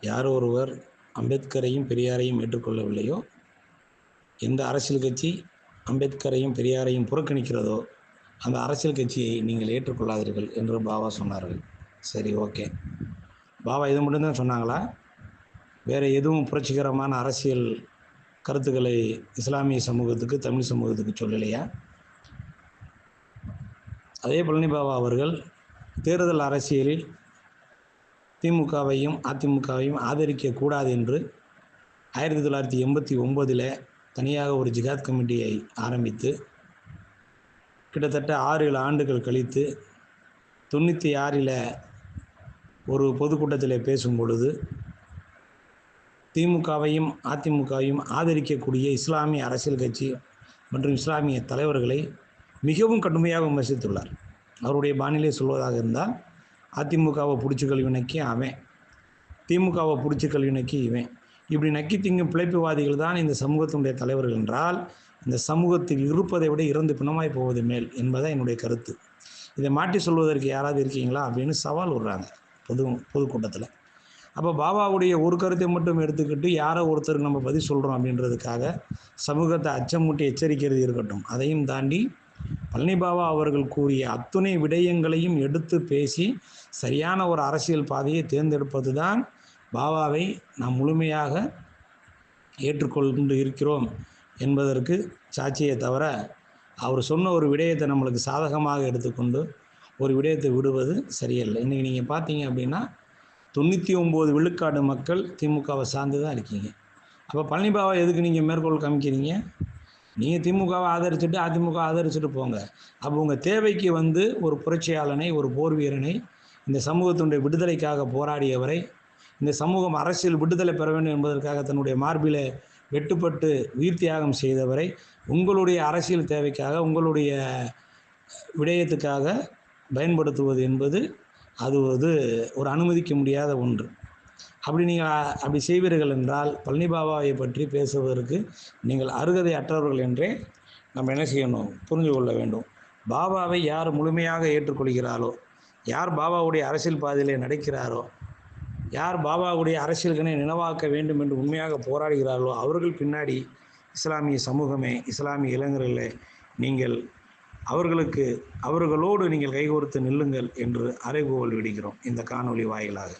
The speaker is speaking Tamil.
யார் ஒருவர் அம்பேத்கரையும் பெரியாரையும் ஏற்றுக்கொள்ளவில்லையோ? எந்த அரசியல் கட்சி அம்பேத்கரையும் பெரியாரையும் புறக்கணிக்கிறதோ அந்த அரசியல் கட்சியை நீங்கள் ஏற்றுக்கொள்ளாதீர்கள் என்று பாபா சொன்னார்கள். சரி ஓகே. பாபா இது மட்டும்தான் சொன்னாங்களா? வேறு எதுவும் புரட்சிகரமான அரசியல் கருத்துக்களை இஸ்லாமிய சமூகத்துக்கு தமிழ் சமூகத்துக்கு சொல்லலையா? அதே பழனி பாபா அவர்கள் தேர்தல் அரசியலில் திமுகவையும் அதிமுகவையும் ஆதரிக்க கூடாது என்று ஆயிரத்தி தொள்ளாயிரத்தி எண்பத்தி ஒம்போதில் தனியாக ஒரு ஜிகாத் கமிட்டியை ஆரம்பித்து கிட்டத்தட்ட ஆறு ஏழு ஆண்டுகள் கழித்து தொண்ணூற்றி ஆறில் ஒரு பொதுக்கூட்டத்தில் பேசும் பொழுது திமுகவையும் அதிமுகவையும் ஆதரிக்கக்கூடிய இஸ்லாமிய அரசியல் கட்சி மற்றும் இஸ்லாமிய தலைவர்களை மிகவும் கடுமையாக விமர்சித்துள்ளார். அவருடைய பாணியிலே சொல்வதாக இருந்தால் அதிமுகவை பிடிச்சி கல்வினைக்கு அவன். திமுகவை பிடிச்சி கல்வினைக்கு இவன். இப்படி நக்கி திங்கும் பிழைப்புவாதிகள் தான் இந்த சமூகத்தினுடைய தலைவர்கள் என்றால் இந்த சமூகத்தில் இருப்பதை விட இறந்து பிணமாய் போவது மேல் என்பதான் என்னுடைய கருத்து. இதை மாட்டி சொல்வதற்கு யாராவது இருக்கீங்களா அப்படின்னு சவால் விடுறாங்க பொது பொதுக்கூட்டத்தில். அப்போ பாபாவுடைய ஒரு கருத்தை மட்டும் எடுத்துக்கிட்டு யாரோ ஒருத்தருக்கு நம்ம பதில் சொல்கிறோம் அப்படின்றதுக்காக சமூகத்தை அச்சமூட்டி எச்சரிக்கிறது இருக்கட்டும். அதையும் தாண்டி பழனி பாபா அவர்கள் கூறிய அத்துணை விடயங்களையும் எடுத்து பேசி சரியான ஒரு அரசியல் பாதையை தேர்ந்தெடுப்பது தான் பாபாவை நாம் முழுமையாக ஏற்றுக்கொண்டு இருக்கிறோம் என்பதற்கு சாட்சியை தவிர அவர் சொன்ன ஒரு விடயத்தை நம்மளுக்கு சாதகமாக எடுத்துக்கொண்டு ஒரு விடயத்தை விடுவது சரியல்ல. இன்றைக்கி நீங்கள் பார்த்தீங்க அப்படின்னா தொண்ணூற்றி ஒம்பது விழுக்காடு மக்கள் திமுகவை சார்ந்து தான் இருக்கீங்க. அப்போ பழனி பாபா எதுக்கு நீங்கள் மேற்கோள் காமிக்கிறீங்க? நீங்கள் திமுகவை ஆதரிச்சுட்டு அதிமுக ஆதரிச்சுட்டு போங்க. அப்போ உங்கள் தேவைக்கு வந்து ஒரு புரட்சியாளனை ஒரு போர் வீரனை இந்த சமூகத்தினுடைய விடுதலைக்காக போராடியவரை இந்த சமூகம் அரசியல் விடுதலை பெற வேண்டும் என்பதற்காக தன்னுடைய மார்பில வெட்டுப்பட்டு உயிர் தியாகம் செய்தவரை உங்களுடைய அரசியல் தேவைக்காக உங்களுடைய விடயத்துக்காக பயன்படுத்துவது என்பது அது ஒரு அனுமதிக்க முடியாத ஒன்று. அப்படி நீங்கள் அப்படி செய்வீர்கள் என்றால் பழனி பாபாவை பற்றி பேசுவதற்கு நீங்கள் அருகதை அற்றவர்கள் என்றே நம்ம என்ன செய்யணும்? புரிந்து கொள்ள வேண்டும். பாபாவை யார் முழுமையாக ஏற்றுக்கொள்கிறாரோ யார் பாபாவுடைய அரசியல் பாதையிலே நடக்கிறாரோ யார் பாபாவுடைய அரசியல்களை நினைவாக்க வேண்டும் என்று உண்மையாக போராடுகிறார்களோ அவர்கள் பின்னாடி இஸ்லாமிய சமூகமே இஸ்லாமிய இளைஞர்களே நீங்கள் அவர்களுக்கு அவர்களோடு நீங்கள் கைகோர்த்து நில்லுங்கள் என்று அறைகூவல் விடுகிறோம் இந்த காணொளி வாயிலாக.